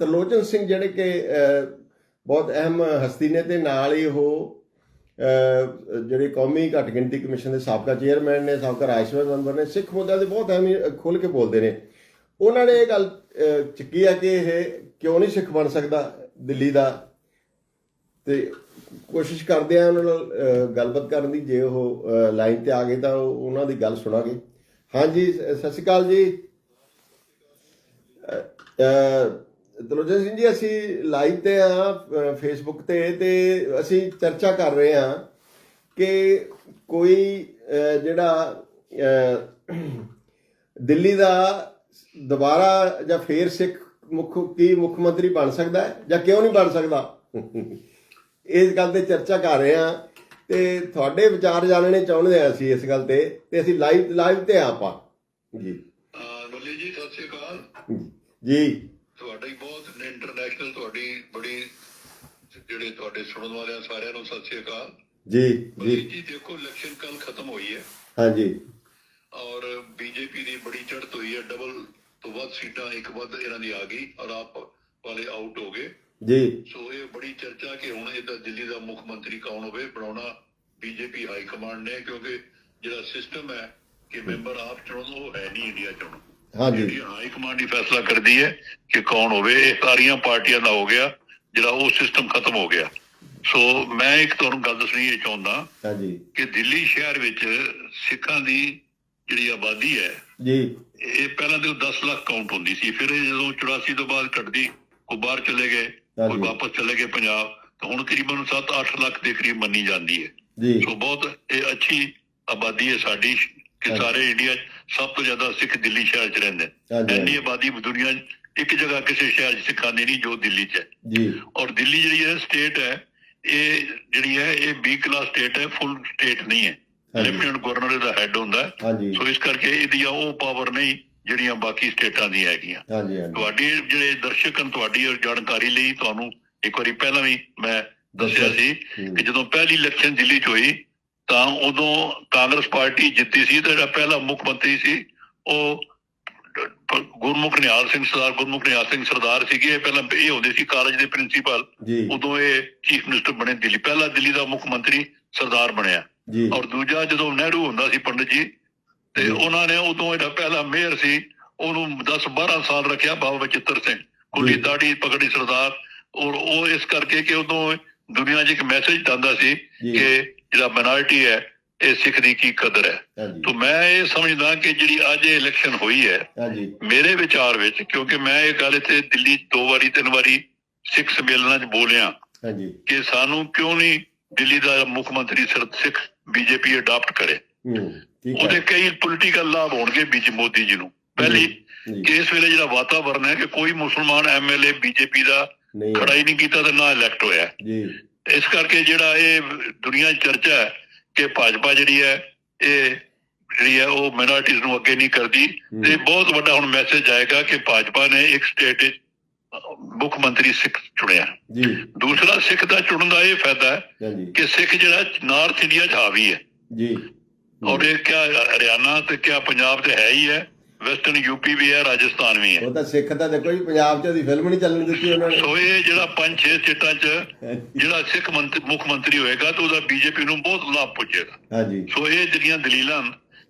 ਤਰਲੋਚਨ ਸਿੰਘ ਜਿਹੜੇ ਕਿ ਬਹੁਤ ਅਹਿਮ ਹਸਤੀ ਨੇ ਤੇ ਨਾਲ ਹੀ ਉਹ ਜਿਹੜੇ ਕੌਮੀ ਘੱਟ ਗਿਣਤੀ ਕਮਿਸ਼ਨ ਦੇ ਸਾਬਕਾ ਚੇਅਰਮੈਨ ਨੇ ਸਾਬਕਾ ਰਾਜਸਭਾ ਮੈਂਬਰ ਨੇ ਸਿੱਖ ਮੁੱਦਿਆਂ ਦੇ ਬਹੁਤ ਅਹਿਮ ਖੁੱਲ ਕੇ ਬੋਲਦੇ ਨੇ। ਉਹਨਾਂ ਨੇ ਇਹ ਗੱਲ ਅਹ, ਚੱਕੀ ਆ ਕਿ ਇਹ ਕਿਉਂ ਨਹੀਂ ਸਿੱਖ ਬਣ ਸਕਦਾ ਦਿੱਲੀ ਦਾ? ਤੇ ਕੋਸ਼ਿਸ਼ ਕਰਦੇ ਆ ਉਹਨਾਂ ਨਾਲ ਗੱਲਬਾਤ ਕਰਨ ਦੀ ਜੇ ਉਹ ਲਾਈਨ ਤੇ ਆ ਗਏ ਤਾਂ ਉਹ- ਉਹਨਾਂ ਦੀ ਗੱਲ ਸੁਣਾਂਗੇ। ਹਾਂਜੀ ਸਤਿ ਸ਼੍ਰੀ ਅਕਾਲ ਜੀ। ਦਲੋਜਨ ਸਿੰਘ ਜੀ ਅਸੀਂ ਲਾਈਵ ਤੇ ਆ ਫੇਸਬੁੱਕ ਤੇ ਤੇ ਅਸੀਂ ਚਰਚਾ ਕਰ ਰਹੇ ਆ ਕਿ ਕੋਈ ਜਿਹੜਾ ਦਿੱਲੀ ਦਾ ਦੁਬਾਰਾ ਜਾਂ ਫੇਰ ਸਿੱਖ ਮੁੱਖ ਕੀ ਮੁੱਖ ਮੰਤਰੀ ਬਣ ਸਕਦਾ ਹੈ ਜਾਂ ਕਿਉਂ ਨਹੀਂ ਬਣ ਸਕਦਾ? ਇਸ ਗੱਲ ਤੇ ਚਰਚਾ ਕਰ ਰਹੇ ਆ ਤੇ ਤੁਹਾਡੇ ਵਿਚਾਰ ਜਾਣਨੇ ਚਾਹੁੰਦੇ ਆ ਅਸੀਂ ਇਸ ਗੱਲ ਤੇ ਤੇ ਅਸੀਂ ਲਾਈਵ ਲਾਈਵ ਤੇ ਆਪਾਂ। ਜੀ। ਜੀ ਸਤਿ ਸ਼੍ਰੀ ਅਕਾਲ। ਜੀ। ਤੁਹਾਡੀ ਬਹੁਤ ਇੰਟਰਨੈਸ਼ਨਲ ਤੁਹਾਡੀ ਬੜੀ ਜਿਹੜੇ ਤੁਹਾਡੇ ਸੁਣਨ ਵਾਲਿਆਂ ਸਾਰਿਆਂ ਨੂੰ ਸਤਿ ਸ਼੍ਰੀ ਅਕਾਲ। ਜੀ ਜੀ। ਜੀ ਦੇਖੋ ਇਲੈਕਸ਼ਨ ਕੱਲ ਖਤਮ ਹੋਈ ਹੈ। ਹਾਂਜੀ। ਔਰ ਬੀਜੇਪੀ ਦੀ ਬੜੀ ਚੜ੍ਹਤ ਹੋਈ ਹੈ। ਡਬਲ ਤੋਂ ਵੱਧ ਸੀਟਾਂ ਇੱਕ ਵੱਧ ਇਹਨਾਂ ਦੀ ਆ ਗਈ ਔਰ ਆਪ ਵਾਲੇ ਆਊਟ ਹੋ ਗਏ। ਜੀ। ਸੋ ਇਹ ਬੜੀ ਚਰਚਾ ਕਿ ਹੁਣ ਇਹਦਾ ਦਿੱਲੀ ਦਾ ਮੁੱਖ ਮੰਤਰੀ ਕੌਣ ਹੋਵੇ ਬਣਾਉਣਾ ਬੀਜੇਪੀ ਹਾਈ ਕਮਾਂਡ ਨੇ ਕਿਉਂਕਿ ਜਿਹੜਾ ਸਿਸਟਮ ਹੈ ਕਿ ਮੈਂਬਰ ਆਪ ਚੁਣਨ ਉਹ ਹੈ ਨਹੀਂ ਇੰਡੀਆ ਚੁਣਨ ਹਾਂਜੀ। ਹਾਈ ਕਮਾਂਡ ਹੀ ਫੈਸਲਾ ਕਰਦੀ ਹੈ ਕਿ ਕੌਣ ਹੋਵੇ ਇਹ ਸਾਰੀਆਂ ਪਾਰਟੀਆਂ ਦਾ ਹੋ ਗਿਆ ਜਿਹੜਾ ਉਹ ਸਿਸਟਮ ਖਤਮ ਹੋ ਗਿਆ। ਸੋ ਮੈਂ ਇੱਕ ਤੁਹਾਨੂੰ ਗੱਲ ਦੱਸਣੀ ਇਹ ਚਾਹੁੰਦਾ ਹਾਂਜੀ। ਕਿ ਦਿੱਲੀ ਸ਼ਹਿਰ ਵਿੱਚ ਸਿੱਖਾਂ ਦੀ ਜਿਹੜੀ ਆਬਾਦੀ ਹੈ ਜੀ। ਇਹ ਪਹਿਲਾਂ ਤੇ 10 ਲੱਖ ਕਾਊਂਟ ਹੁੰਦੀ ਸੀ ਫਿਰ ਇਹ ਜਦੋਂ 84 ਤੋਂ ਬਾਅਦ ਘਟਦੀ ਕੋਈ ਬਾਹਰ ਚਲੇ ਗਏ ਕੋਈ। ਵਾਪਸ ਚਲੇ ਗਏ ਪੰਜਾਬ ਤਾਂ ਹੁਣ ਕਰੀਬਨ 7-8 ਲੱਖ ਦੇ ਕਰੀਬ ਮੰਨੀ ਜਾਂਦੀ ਹੈ। ਜੀ। ਸੋ ਬਹੁਤ ਇਹ ਅੱਛੀ ਆਬਾਦੀ ਹੈ ਸਾਡੀ ਕਿ। ਸਾਰੇ ਇੰਡੀਆ 'ਚ ਸਭ ਤੋਂ ਜ਼ਿਆਦਾ ਸਿੱਖ ਦਿੱਲੀ ਸ਼ਹਿਰ 'ਚ ਰਹਿੰਦੇ ਨੇ ਹਾਂਜੀ, ਇੰਨੀ ਹਾਂਜੀ। ਆਬਾਦੀ ਦੁਨੀਆ 'ਚ ਇੱਕ ਜਗ੍ਹਾ ਕਿਸੇ ਸ਼ਹਿਰ 'ਚ ਸਿੱਖਾਂ ਦੀ ਨਹੀਂ ਜੋ ਦਿੱਲੀ 'ਚ ਹੈ ਜੀ ਔਰ ਦਿੱਲੀ ਜਿਹੜੀ ਹੈ ਸਟੇਟ ਹੈ ਇਹ ਜਿਹੜੀ ਹੈ ਇਹ ਬੀ ਕਲਾਸ ਸਟੇਟ ਹੈ ਫੁੱਲ ਸਟੇਟ ਨਹੀਂ ਹੈ। ਲੈਫਟੀਨੈਂਟ ਗਵਰਨਰ ਦਾ ਹੈੱਡ ਹੁੰਦਾ ਸੋ ਇਸ ਕਰਕੇ ਇਹਦੀਆਂ ਉਹ ਪਾਵਰ ਨਹੀਂ ਜਿਹੜੀਆਂ ਬਾਕੀ ਸਟੇਟਾਂ ਦੀਆਂ ਹੈਗੀਆਂ ਹਾਂਜੀ ਹਾਂਜੀ ਤੁਹਾਡੀ ਜਿਹੜੇ ਦਰਸ਼ਕ ਹਨ ਤੁਹਾਡੀ ਜਾਣਕਾਰੀ ਲਈ ਤੁਹਾਨੂੰ ਇੱਕ ਵਾਰੀ ਪਹਿਲਾਂ ਵੀ ਮੈਂ ਦੱਸਿਆ ਸੀ। ਕਿ ਜਦੋਂ ਪਹਿਲੀ ਇਲੈਕਸ਼ਨ ਦਿੱਲੀ 'ਚ ਹੋਈ ਤਾਂ ਉਦੋਂ ਕਾਂਗਰਸ ਪਾਰਟੀ ਜਿੱਤੀ ਸੀ ਤੇ ਜਿਹੜਾ ਪਹਿਲਾ ਮੁੱਖ ਮੰਤਰੀ ਸੀ ਉਹ ਗੁਰਮੁਖ ਨਿਹਾਲ ਸਿੰਘ ਸਰਦਾਰ ਗੁਰਮੁਖ ਨਿਹਾਲ ਸਿੰਘ ਸਰਦਾਰ ਸੀਗੇ। ਪਹਿਲਾਂ ਇਹ ਹੁੰਦੇ ਸੀ ਕਾਲਜ ਦੇ ਪ੍ਰਿੰਸੀਪਲ। ਉਦੋਂ ਇਹ ਚੀਫ ਮਿਨਿਸਟਰ ਬਣੇ ਦਿੱਲੀ। ਪਹਿਲਾ ਦਿੱਲੀ ਦਾ ਮੁੱਖ ਮੰਤਰੀ ਸਰਦਾਰ ਬਣਿਆ। ਔਰ ਦੂਜਾ ਜਦੋਂ ਨਹਿਰੂ ਹੁੰਦਾ ਸੀ ਪੰਡਿਤ ਜੀ ਤੇ। ਉਹਨਾਂ ਨੇ ਉਦੋਂ ਇਹਦਾ ਪਹਿਲਾ ਮੇਅਰ ਸੀ। ਉਹਨੂੰ 10 12 ਸਾਲ ਰੱਖਿਆ ਬਾਬਾ ਬਚਿੱਤਰ ਸਿੰਘ। ਕੁਲੀ। ਦਾੜੀ ਪਗੜੀ ਸਰਦਾਰ। ਔਰ ਉਹ ਇਸ ਕਰਕੇ ਕਿ ਉਦੋਂ ਦੁਨੀਆ 'ਚ ਇੱਕ ਮੈਸੇਜ ਜਾਂਦਾ ਸੀ। ਕਿ ਜਿਹੜਾ ਮਿਨੋਰਿਟੀ ਹੈ ਇਹ ਸਿੱਖ ਦੀ ਕੀ ਕਦਰ ਹੈ? ਤਾਂ ਮੈਂ ਇਹ ਸਮਝਦਾ ਕਿ ਜਿਹੜੀ ਅੱਜ ਇਹ ਇਲੈਕਸ਼ਨ ਹੋਈ ਹੈ ਮੇਰੇ ਵਿਚਾਰ ਵਿੱਚ ਕਿਉਂਕਿ ਮੈਂ ਇਹ ਗੱਲ ਇੱਥੇ ਦਿੱਲੀ ਦੋ ਵਾਰੀ ਤਿੰਨ ਵਾਰੀ ਸਿੱਖ ਸੰਮੇਲਨਾਂ 'ਚ ਬੋਲਿਆ ਹਾਂਜੀ। ਕਿ ਸਾਨੂੰ ਕਿਉਂ ਨਹੀਂ ਦਿੱਲੀ ਦਾ ਮੁੱਖ ਮੰਤਰੀ ਸਿਰ ਸਿੱਖ ਬੀਜੇਪੀ ਅਡਾਪਟ ਕਰੇ? ਉਹਦੇ ਕਈ ਪੋਲੀਟੀਕਲ ਲਾਭ ਹੋਣਗੇ ਬੀਜ ਮੋਦੀ ਜੀ ਨੂੰ। ਪਹਿਲੀ ਕਿ ਇਸ ਵੇਲੇ ਜਿਹੜਾ ਵਾਤਾਵਰਣ ਹੈ ਕਿ ਕੋਈ ਮੁਸਲਮਾਨ ਐਮਐਲਏ ਬੀਜੇਪੀ ਦਾ ਨਹੀਂ। ਹੀ ਨਹੀਂ ਕੀਤਾ ਤੇ ਨਾ ਇਲੈਕਟ ਹੋਇਆ। ਜੀ। ਇਸ ਕਰਕੇ ਜਿਹੜਾ ਇਹ ਦੁਨੀਆ ਚਰਚਾ ਹੈ ਕਿ ਭਾਜਪਾ ਜਿਹੜੀ ਹੈ ਇਹ ਜਿਹੜੀ ਹੈ ਉਹ ਮਿਨੋਰਟੀਜ਼ ਨੂੰ ਅੱਗੇ ਨਹੀਂ ਕਰਦੀ। ਤੇ ਬਹੁਤ ਵੱਡਾ ਹੁਣ ਮੈਸੇਜ ਆਏਗਾ ਕਿ ਭਾਜਪਾ ਨੇ ਇੱਕ ਸਟੇਟ ਮੁੱਖ ਮੰਤਰੀ ਸਿੱਖ ਚੁਣਿਆ। ਜੀ। ਦੂਸਰਾ ਸਿੱਖ ਦਾ ਚੁਣਨ ਦਾ ਇਹ ਫਾਇਦਾ ਹੈ ਕਿ ਸਿੱਖ ਜਿਹੜਾ ਨਾਰਥ ਇੰਡੀਆ 'ਚ ਹਾਵੀ ਹੈ। ਜੀ। ਔਰ ਇਹ ਕਿਆ ਹਰਿਆਣਾ ਤੇ ਕਿਆ ਪੰਜਾਬ ਤੇ ਹੈ ਹੀ ਹੈ। ਵੈਸਟਰਨ ਯੂਪੀ ਵੀ ਹੈ ਰਾਜਸਥਾਨ ਵੀ ਹੈ। ਉਹ ਤਾਂ ਸਿੱਖ ਤਾਂ ਦੇਖੋ ਜੀ ਪੰਜਾਬ 'ਚ ਉਹਦੀ ਫਿਲਮ ਨਹੀਂ ਚੱਲਣ ਦਿੱਤੀ ਉਹਨਾਂ ਨੇ। ਸੋ ਇਹ ਜਿਹੜਾ ਪੰਜ ਛੇ ਸਟੇਟਾਂ 'ਚ ਜਿਹੜਾ ਸਿੱਖ ਮੁੱਖ ਮੰਤਰੀ ਹੋਏਗਾ ਤਾਂ ਉਹਦਾ ਬੀਜੇਪੀ ਨੂੰ ਬਹੁਤ ਲਾਭ ਪੁੱਜੇਗਾ। ਹਾਂਜੀ। ਸੋ ਇਹ ਜਿਹੜੀਆਂ ਦਲੀਲਾਂ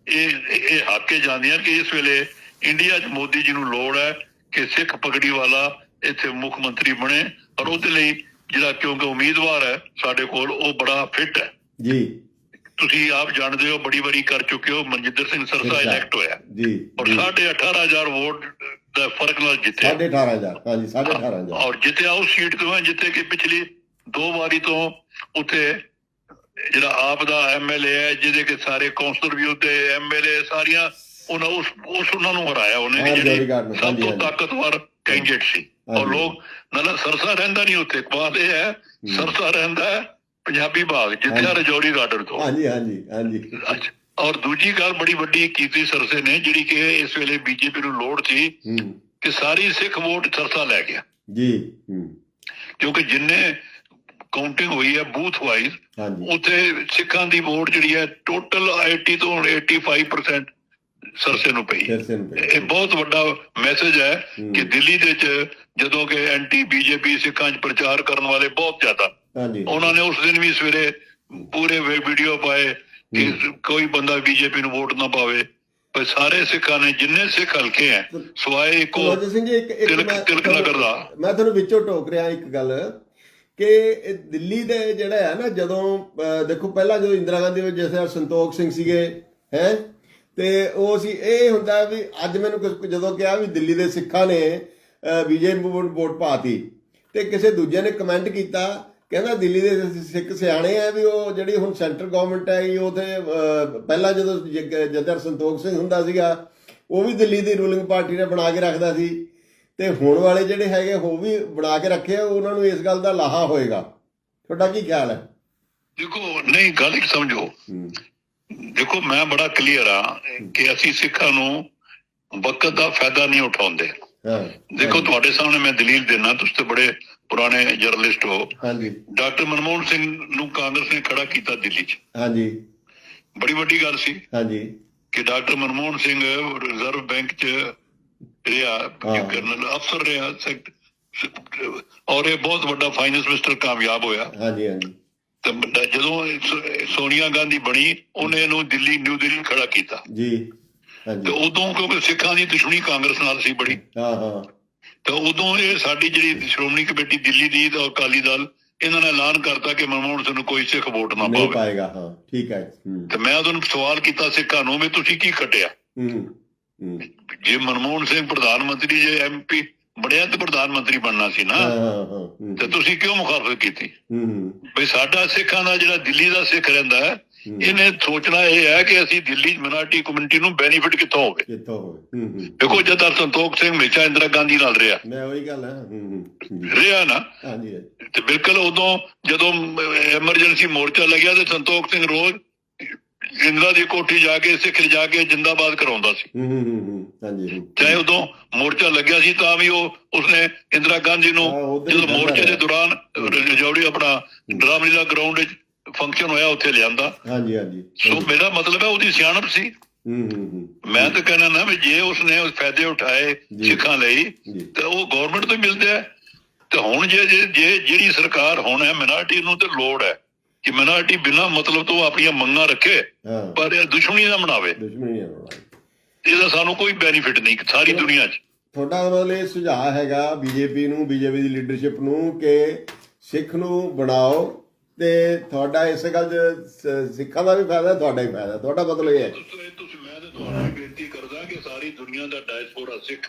ਇਹ ਇਹ ਹੱਕੇ ਜਾਂਦੀਆਂ ਕਿ ਇਸ ਵੇਲੇ ਇੰਡੀਆ 'ਚ ਮੋਦੀ ਜੀ ਨੂੰ ਲੋੜ ਹੈ ਕਿ ਸਿੱਖ ਪਗੜੀ ਵਾਲਾ ਇੱਥੇ ਮੁੱਖ ਮੰਤਰੀ ਬਣੇ ਔਰ ਉਹਦੇ ਲਈ ਜਿਹੜਾ ਕਿਉਂਕਿ ਉਮੀਦਵਾਰ ਹੈ ਸਾਡੇ ਕੋਲ ਉਹ ਬੜਾ ਫਿੱਟ ਹੈ। ਜੀ। ਤੁਸੀਂ ਆਪ ਜਾਣਦੇ ਹੋ ਬੜੀ ਵਾਰੀ ਕਰ ਚੁੱਕੇ ਹੋ ਮਨਜਿੰਦਰ ਸਿੰਘ ਸਰਸਾ। ਇਲੈਕਟ ਹੋਇਆ ਜੀ ਔਰ ਜੀ। 18500 ਵੋਟ ਦਾ ਫ਼ਰਕ ਨਾਲ ਜਿੱਤਿਆ ਸਾਢੇ 18000 ਹਾਂਜੀ ਸਾਢੇ 18000 ਔਰ ਜਿੱਤਿਆ ਉਸ ਸੀਟ ਤੋਂ ਹੈ ਜਿੱਥੇ ਕਿ ਪਿਛਲੀ ਦੋ ਵਾਰੀ ਤੋਂ ਉੱਥੇ ਜਿਹੜਾ ਆਪ ਦਾ ਐਮਐਲਏ ਹੈ ਜਿਹਦੇ ਕਿ ਸਾਰੇ ਕੌਂਸਲਰ ਵੀ ਉੱਤੇ ਐਮਐਲਏ ਸਾਰੀਆਂ ਉਹਨਾਂ ਉਸ ਉਸ ਉਹਨਾਂ ਨੂੰ ਹਰਾਇਆ ਉਹਨੇ ਜਿਹੜੀ ਸਭ ਤੋਂ। ਤਾਕਤਵਰ ਕੈਂਡੀਡੇਟ ਸੀ ਔਰ। ਲੋਕ ਨਾਲ ਸਰਸਾ ਰਹਿੰਦਾ ਨਹੀਂ ਉੱਥੇ ਬਾਤ ਇਹ ਹੈ ਸਰਸਾ ਰਹਿੰਦਾ ਹੈ ਪੰਜਾਬੀ ਬਾਗ ਜਿੱਥੇ ਹਾਂਜੀ। ਰਜੌਰੀ ਗਾਰਡਨ ਤੋਂ। ਹਾਂਜੀ ਹਾਂਜੀ ਹਾਂਜੀ। ਔਰ ਦੂਜੀ ਗੱਲ ਬੜੀ ਵੱਡੀ ਕੀਤੀ ਸਰਸੇ ਨੇ ਜਿਹੜੀ ਕਿ ਇਸ ਵੇਲੇ ਬੀਜੇਪੀ ਨੂੰ ਲੋੜ ਸੀ ਕਿ ਸਾਰੀ ਸਿੱਖ ਵੋਟ ਸਰਸਾ ਲੈ ਗਿਆ। ਜੀ ਕਿਉਂਕਿ ਜਿੰਨੇ ਕਾਊਂਟਿੰਗ ਹੋਈ ਹੈ ਬੂਥ ਵਾਈਜ਼ ਉੱਥੇ ਸਿੱਖਾਂ ਦੀ ਵੋਟ ਜਿਹੜੀ ਹੈ ਟੋਟਲ 80 ਤੋਂ 85% ਸਰਸੇ ਨੂੰ ਪਈ। ਇਹ ਬਹੁਤ ਵੱਡਾ ਮੈਸੇਜ ਹੈ ਕਿ ਦਿੱਲੀ ਦੇ ਵਿੱਚ ਜਦੋਂ ਕਿ ਐਂਟੀ ਬੀਜੇਪੀ ਸਿੱਖਾਂ 'ਚ ਪ੍ਰਚਾਰ ਕਰਨ ਵਾਲੇ ਬਹੁਤ ਜ਼ਿਆਦਾ ਹਾਂਜੀ। ਉਹਨਾਂ ਨੇ ਉਸ ਦਿਨ ਵੀ ਸਵੇਰੇ ਪੂਰੇ ਵੀਡੀਓ ਪਾਏ ਕਿ ਕੋਈ ਬੰਦਾ ਬੀਜੇਪੀ ਨੂੰ ਵੋਟ ਨਾ ਪਾਵੇ। ਪਰ ਸਾਰੇ ਸਿੱਖਾਂ ਨੇ ਜਿੰਨੇ ਸਿੱਖ ਹਲਕੇ ਹੈ ਸਵਾਏ ਇੱਕੋ ਰੋਜਰ ਸਿੰਘ ਜੀ ਇੱਕ ਇੱਕ ਤਿਲਕ- ਮੈਂ ਤਿਲਕ ਨਗਰ ਦਾ। ਮੈਂ ਤੁਹਾਨੂੰ ਵਿੱਚੋਂ ਟੋਕ ਰਿਹਾ ਇੱਕ ਗੱਲ ਕਿ ਇਹ ਦਿੱਲੀ ਦੇ ਜਿਹੜਾ ਹੈ ਨਾ ਜਦੋਂ ਦੇਖੋ ਪਹਿਲਾਂ ਜਦੋਂ ਇੰਦਰਾ ਗਾਂਧੀ ਵਿੱਚ ਜਿਵੇਂ ਸੰਤੋਖ ਸਿੰਘ ਸੀਗੇ ਹੈ ਤੇ ਉਹ ਸੀ ਇਹ ਹੁੰਦਾ ਵੀ ਅੱਜ ਮੈਨੂੰ ਜਦੋਂ ਕਿਹਾ ਵੀ ਦਿੱਲੀ ਦੇ ਸਿੱਖਾਂ ਨੇ ਬੀਜੇਪੀ ਨੂੰ ਵੋਟ ਪਾਤੀ ਤੇ ਕਿਸੇ ਦੂਜੇ ਨੇ ਕਮੈਂਟ ਕੀਤਾ ਕਹਿੰਦਾ ਦਿੱਲੀ ਦੇ ਸਿੱਖ ਸਿਆਣੇ ਆ ਵੀ ਉਹ ਜਿਹੜੀ ਹੁਣ ਸੈਂਟਰ ਗਵਰਨਮੈਂਟ ਹੈ ਉਹ ਤੇ ਅਹ, ਪਹਿਲਾਂ ਜਦੋਂ ਜਦਰ ਸੰਤੋਖ ਸਿੰਘ ਹੁੰਦਾ ਸੀਗਾ ਉਹ ਵੀ ਦਿੱਲੀ ਦੀ ਰੂਲਿੰਗ ਪਾਰਟੀ ਨੇ ਬਣਾ ਕੇ ਰੱਖਦਾ ਸੀ। ਤੇ ਹੁਣ ਵਾਲੇ ਜਿਹੜੇ ਹੈਗੇ ਉਹ ਵੀ ਬਣਾ ਕੇ ਰੱਖੇ ਆ, ਉਹਨਾਂ ਨੂੰ ਇਸ ਗੱਲ ਦਾ ਲਾਹਾ ਹੋਏਗਾ। ਤੁਹਾਡਾ ਕੀ ਖਿਆਲ ਹੈ? ਦੇਖੋ ਨਹੀਂ ਗੱਲ ਇੱਕ ਸਮਝੋ। ਦੇਖੋ ਮੈਂ ਬੜਾ ਕਲੀਅਰ ਆ ਕਿ ਅਸੀਂ ਸਿੱਖਾਂ ਨੂੰ ਵਕਤ ਦਾ ਫਾਇਦਾ ਨਹੀਂ ਉਠਾਉਂਦੇ। ਦੇਖੋ ਤੁਹਾਡੇ ਸਾਹਮਣੇ ਮੈਂ ਦਲੀਲ ਦੇਣਾ ਤੁਸੀਂ ਤੇ ਬੜੇ ਪੁਰਾਣੇ ਜਰਨਲਿਸਟ ਹੋ। ਹਾਂਜੀ। ਡਾਕਟਰ ਮਨਮੋਹਨ ਸਿੰਘ ਨੂੰ ਕਾਂਗਰਸ ਨੇ ਖੜਾ ਕੀਤਾ ਦਿੱਲੀ 'ਚ। ਹਾਂਜੀ। ਬੜੀ ਵੱਡੀ ਗੱਲ ਸੀ ਹਾਂਜੀ। ਕਿ doctor Manmohan Singh reserve bank 'ਚ ਰਿਹਾ। ਕਰਨਲ ਅਫਸਰ ਰਿਹਾ ਸੈਕਟ- ਔਰ ਇਹ ਬਹੁਤ ਵੱਡਾ ਫਾਈਨੈਂਸ ਮਿਨਿਸਟਰ ਕਾਮਯਾਬ ਹੋਇਆ। ਹਾਂਜੀ ਹਾਂਜੀ। ਤੇ ਜਦੋਂ ਸੋਨੀਆ ਗਾਂਧੀ ਬਣੀ ਉਹਨੇ ਇਹਨੂੰ ਦਿੱਲੀ ਨਿਊ ਦਿੱਲੀ ਖੜਾ ਕੀਤਾ। ਜੀ। ਤੇ ਹਾਂਜੀ ਉਦੋਂ ਕਿਉਂਕਿ ਸਿੱਖਾਂ ਦੀ ਦੁਸ਼ਮਣੀ ਕਾਂਗਰਸ ਨਾਲ ਸੀ ਬੜੀ। ਹਾਂ ਹਾਂ। ਤੇ ਉਦੋਂ ਇਹ ਸਾਡੀ ਜਿਹੜੀ ਸ਼੍ਰੋਮਣੀ ਕਮੇਟੀ ਦਿੱਲੀ ਦੀ ਤੇ ਅਕਾਲੀ ਦਲ ਇਹਨਾਂ ਨੇ ਐਲਾਨ ਕਰਤਾ ਕਿ ਮਨਮੋਹਨ ਸਿੰਘ ਨੂੰ ਕੋਈ ਸਿੱਖ ਵੋਟ ਨਾ ਨਹੀਂ ਪਾਵੇ। ਪਾਏਗਾ ਹਾਂ। ਠੀਕ ਹੈ। ਤੇ ਮੈਂ ਉਹਨਾਂ ਨੂੰ ਸਵਾਲ ਕੀਤਾ ਸਿੱਖਾਂ ਨੂੰ ਵੀ ਤੁਸੀਂ ਕੀ ਕੱਟਿਆ ਜੇ ਮਨਮੋਹਨ ਸਿੰਘ ਪ੍ਰਧਾਨ ਮੰਤਰੀ ਜੇ ਐਮਪੀ ਬਣਿਆ ਤੇ ਪ੍ਰਧਾਨ ਮੰਤਰੀ ਬਣਨਾ ਸੀ ਨਾ ਤੇ ਤੁਸੀਂ ਕਿਉਂ ਮੁਖਾਲਫਤ ਕੀਤੀ? ਵੀ ਸਾਡਾ ਸਿੱਖਾਂ ਦਾ ਜਿਹੜਾ ਦਿੱਲੀ ਦਾ ਸਿੱਖ ਰਹਿੰਦਾ ਹੂੰ। ਇਹਨੇ ਸੋਚਣਾ ਇਹ ਹੈ ਕਿ ਅਸੀਂ ਦਿੱਲੀ ਮਿnority ਕਮਿਊਨਿਟੀ ਨੂੰ ਬੈਨੀਫਿਟ ਕਿੱਥੋਂ ਹੋਵੇ? ਕਿੱਥੋਂ ਹੋਵੇ? ਹੂੰ ਹੂੰ। ਦੇਖੋ ਜਦ ਸੰਤੋਖ ਸਿੰਘ ਹਮੇਸ਼ਾ ਇੰਦਰਾ ਗਾਂਧੀ ਨਾਲ ਰਿਹਾ। ਮੈਂ ਉਹੀ ਗੱਲ ਹੈ ਹੂੰ ਹੂੰ ਹੂੰ, ਰਿਹਾ ਨਾ? ਹਾਂਜੀ ਤੇ ਬਿਲਕੁਲ ਉਦੋਂ ਜਦੋਂ ਐਮਰਜੈਂਸੀ ਮੋਰਚਾ ਲੱਗਿਆ ਤੇ ਸੰਤੋਖ ਸਿੰਘ ਰੋਜ਼ ਇੰਦਰਾ ਦੀ ਕੋਠੀ ਜਾ ਕੇ ਸਿੱਖ ਜਾ ਕੇ ਜਿੰਦਾਬਾਦ ਕਰਾਉਂਦਾ ਸੀ। ਹੂੰ ਹੂੰ ਹੂੰ ਹੂੰ, ਹਾਂਜੀ। ਚਾਹੇ ਉਦੋਂ ਮੋਰਚਾ ਲੱਗਿਆ ਸੀ ਤਾਂ ਵੀ ਉਹ ਉਸਨੇ ਇੰਦਰਾ ਗਾਂਧੀ ਨੂੰ ਜਦੋਂ ਮੋਰਚੇ ਦੇ। ਦੌਰਾਨ ਰਜੌੜੀ ਆਪਣਾ ਰਾਮਲੀਲਾ ਗਰਾਊਂਡ ਵਿੱਚ ਫੰਕਸ਼ਨ ਹੋਇਆ ਉੱਥੇ ਲਿਆਂਦਾ। ਹਾਂਜੀ ਹਾਂਜੀ। ਸੋ ਮੇਰਾ ਮਤਲਬ ਹੈ ਉਹਦੀ ਸਿਆਣਪ ਸੀ। ਹੂੰ ਹੂੰ ਮੈਂ ਤਾਂ ਕਹਿਣਾ ਨਾ ਵੀ ਜੇ ਉਸਨੇ ਉਸ ਫਾਇਦੇ ਉਠਾਏ। ਸਿੱਖਾਂ ਲਈ ਤੇ ਉਹ ਗਵਰਨਮੈਂਟ ਤੋਂ ਮਿਲਦੇ ਆ। ਤੇ ਹੁਣ ਜੇ ਜੇ ਜਿਹੜੀ ਸਰਕਾਰ ਹੁਣ ਹੈ ਮਿnority ਨੂੰ ਤੇ ਲੋੜ ਹੈ ਕਿ ਮਿnority ਬਿਨਾਂ ਮਤਲਬ ਤੋਂ ਆਪਣੀਆਂ ਮੰਗਾਂ ਰੱਖੇ ਪਰ ਇਹ ਦੁਸ਼ਮਣੀ ਨਾ ਬਣਾਵੇ ਦੁਸ਼ਮਣੀ ਇਹਦਾ ਸਾਨੂੰ ਕੋਈ ਬੈਨੀਫਿਟ ਨਹੀਂ ਸਾਰੀ ਦੁਨੀਆ 'ਚ। ਤੁਹਾਡਾ ਮਤਲਬ ਇਹ ਸੁਝਾਅ ਹੈਗਾ ਬੀਜੇਪੀ ਨੂੰ ਬੀਜੇਪੀ ਦੀ ਲੀਡਰਸ਼ਿਪ ਨੂੰ ਕਿ ਸਿੱਖ ਨੂੰ ਬਣਾਓ ਤੇ ਤੁਹਾਡਾ ਇਸ ਗੱਲ ਸ- ਸਿੱਖਾਂ ਦਾ ਵੀ ਫਾਇਦਾ ਤੁਹਾਡਾ ਹੀ ਫਾਇਦਾ। ਤੁਹਾਡਾ ਮਤਲਬ ਇਹ ਹੈ। ਤੁਸੀਂ ਮੈਂ ਤਾਂ ਤੁਹਾਨੂੰ ਬੇਨਤੀ ਕਰਦਾ ਕਿ ਸਾਰੀ ਦੁਨੀਆ ਦਾ ਡਾਇਸਪੋਰਾ ਸਿੱਖ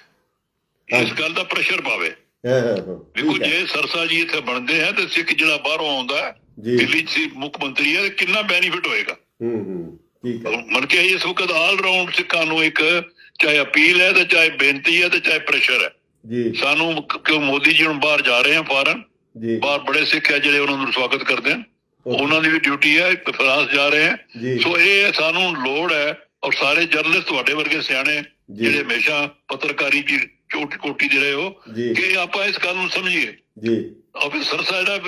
ਇਸ ਗੱਲ ਦਾ ਪ੍ਰੈਸ਼ਰ ਪਾਵੇ। ਹਾਂ ਹਾਂ ਹਾਂ। ਦੇਖੋ ਜੇ ਸਰਸਾ ਜੀ ਇੱਥੇ ਬਣਦੇ ਆ ਤੇ ਸਿੱਖ ਜਿਹੜਾ ਬਾਹਰੋਂ ਆਉਂਦਾ। ਦਿੱਲੀ 'ਚ ਮੁੱਖ ਮੰਤਰੀ ਹੈ ਕਿੰਨਾ ਬੈਨੀਫਿਟ ਹੋਏਗਾ? ਹੂੰ ਹੂੰ। ਠੀਕ ਹੈ। ਮਨ ਕੇ ਇਸ ਵਕਤ ਆਲ ਰਾਉਂਡ ਸਿੱਖਾਂ ਨੂੰ ਇੱਕ ਚਾਹੇ ਅਪੀਲ ਹੈ ਤੇ ਚਾਹੇ ਬੇਨਤੀ ਹੈ ਤੇ ਚਾਹੇ ਪ੍ਰੈਸ਼ਰ ਹੈ। ਜੀ। ਸਾਨੂੰ ਕਿਉਂ ਮੋਦੀ ਜੀ ਹੁਣ ਬਾਹਰ ਜਾ ਰਹੇ ਆ ਫਾਰਨ ਜੀ। ਬਾਹਰ ਬੜੇ ਸਿੱਖ ਹੈ ਜਿਹੜੇ ਉਹਨਾਂ ਨੂੰ ਸਵਾਗਤ ਕਰਦੇ ਹਨ ਉਹਨਾਂ ਦੀ ਵੀ ਡਿਊਟੀ ਹੈ ਫਰਾਂਸ ਜਾ ਰਹੇ ਆ। ਜੀ। ਸੋ ਇਹ ਸਾਨੂੰ ਲੋੜ ਹੈ ਔਰ ਸਾਰੇ ਜਰਨਲਿਸਟ ਤੁਹਾਡੇ ਵਰਗੇ ਸਿਆਣੇ। ਜਿਹੜੇ ਹਮੇਸ਼ਾ ਪੱਤਰਕਾਰੀ ਦੀ ਚੋਟੀ ਕੋਟੀ ਦੇ ਰਹੇ ਹੋ। ਕਿ ਆਪਾਂ ਇਸ ਗੱਲ ਨੂੰ ਸਮਝੀਏ। ਜੀ। ਆਫਿਸਰ ਜਿਹੜਾ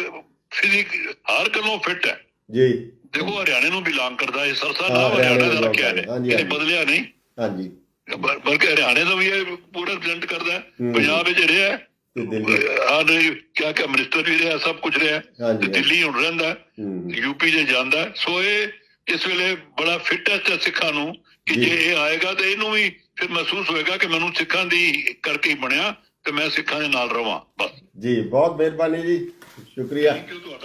ਫਿਜ਼ਿਕ ਹਰ ਗੱਲੋਂ ਫਿੱਟ ਹੈ। ਜੀ। ਦੇਖੋ ਹਰਿਆਣੇ ਨੂੰ ਬਿਲੋਂਗ ਕਰਦਾ ਹੈ ਸਰਸਾ ਨਾਮ ਹਰਿਆਣੇ ਦਾ ਰੱਖਿਆ ਨੇ ਇਹ। ਬਦਲਿਆ ਨਹੀਂ। ਹਾਂਜੀ। ਬਲਕਿ ਹਰਿਆਣੇ ਦਾ ਵੀ ਇਹ ਪੂਰਾ ਰਿਪਰੈਜ਼ੈਂਟ ਕਰਦਾ। ਪੰਜਾਬ ਵਿੱਚ ਰਿਹਾ। ਤੇ ਦਿੱਲੀ। ਆ ਨਹੀਂ ਕਿਆ ਕਿਆ ਮਿਨਿਸਟਰ ਵੀ ਰਿਹਾ ਸਭ ਕੁਝ ਰਿਹਾ। ਤੇ ਦਿੱਲੀ ਹੁਣ ਰਹਿੰਦਾ ਹੈ, ਹੂੰ ਯੂਪੀ ਜੇ ਜਾਂਦਾ ਹੈ। ਸੋ ਇਹ ਇਸ ਵੇਲੇ ਬੜਾ ਫਿਟਨੈਸ ਹੈ ਸਿੱਖਾਂ ਨੂੰ ਕਿ ਜੀ। ਇਹ ਆਏਗਾ ਤੇ ਇਹਨੂੰ ਵੀ ਫਿਰ ਮਹਿਸੂਸ ਹੋਏਗਾ ਕਿ ਮੈਨੂੰ ਸਿੱਖਾਂ ਦੀ ਕਰਕੇ ਹੀ ਬਣਿਆ ਤੇ ਮੈਂ ਸਿੱਖਾਂ ਦੇ ਨਾਲ ਰਵਾਂ ਬਸ। ਜੀ ਬਹੁਤ ਮਿਹਰਬਾਨੀ ਜੀ। ਸ਼ੁਕਰੀਆ। ਤੁਹਾਡਾ।